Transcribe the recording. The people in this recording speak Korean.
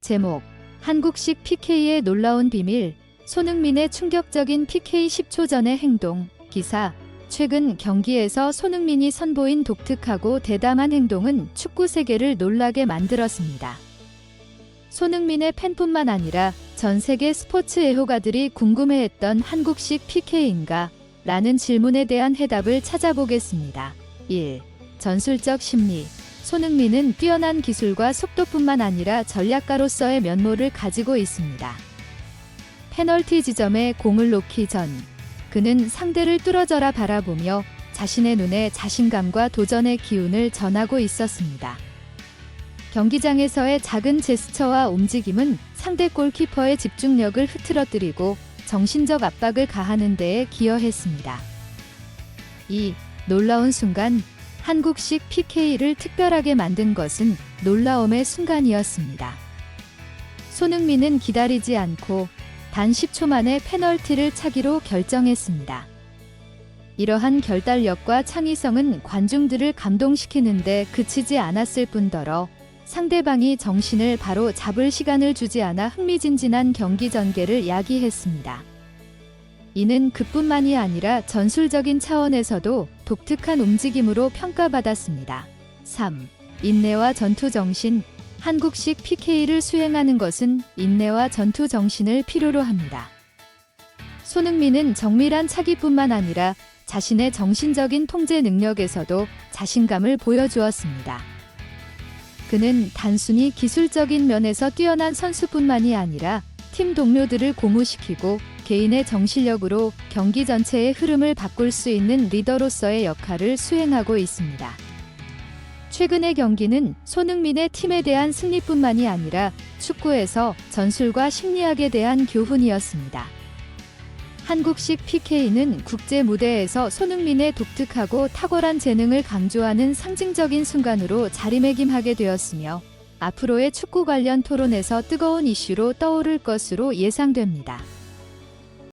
제목 한국식 PK의 놀라운 비밀 손흥민의 충격적인 PK 10초 전의 행동 기사 최근 경기에서 손흥민이 선보인 독특하고 대담한 행동은 축구 세계를 놀라게 만들었습니다. 손흥민의 팬뿐만 아니라 전 세계 스포츠 애호가들이 궁금해했던 한국식 PK인가? 라는 질문에 대한 해답을 찾아보겠습니다. 1. 전술적 심리 손흥민은 뛰어난 기술과 속도뿐만 아니라 전략가로서의 면모를 가지고 있습니다. 페널티 지점에 공을 놓기 전 그는 상대를 뚫어져라 바라보며 자신의 눈에 자신감과 도전의 기운을 전하고 있었습니다. 경기장에서의 작은 제스처와 움직임은 상대 골키퍼의 집중력을 흐트러뜨리고 정신적 압박을 가하는 데에 기여했습니다. 2. 놀라운 순간 한국식 PK를 특별하게 만든 것은 놀라움의 순간이었습니다. 손흥민은 기다리지 않고 단 10초 만에 페널티를 차기로 결정했습니다. 이러한 결단력과 창의성은 관중들을 감동시키는데 그치지 않았을 뿐더러 상대방이 정신을 바로 잡을 시간을 주지 않아 흥미진진한 경기 전개를 야기했습니다. 이는 그뿐만이 아니라 전술적인 차원에서도 독특한 움직임으로 평가받았습니다. 3. 인내와 전투 정신. 한국식 PK를 수행하는 것은 인내와 전투 정신을 필요로 합니다. 손흥민은 정밀한 차기뿐만 아니라 자신의 정신적인 통제 능력에서도 자신감을 보여주었습니다. 그는 단순히 기술적인 면에서 뛰어난 선수뿐만이 아니라 팀 동료들을 고무시키고 개인의 정신력으로 경기 전체의 흐름을 바꿀 수 있는 리더로서의 역할을 수행하고 있습니다. 최근의 경기는 손흥민의 팀에 대한 승리뿐만이 아니라 축구에서 전술과 심리학에 대한 교훈이었습니다. 한국식 PK는 국제 무대에서 손흥민의 독특하고 탁월한 재능을 강조하는 상징적인 순간으로 자리매김하게 되었으며 앞으로의 축구 관련 토론에서 뜨거운 이슈로 떠오를 것으로 예상됩니다.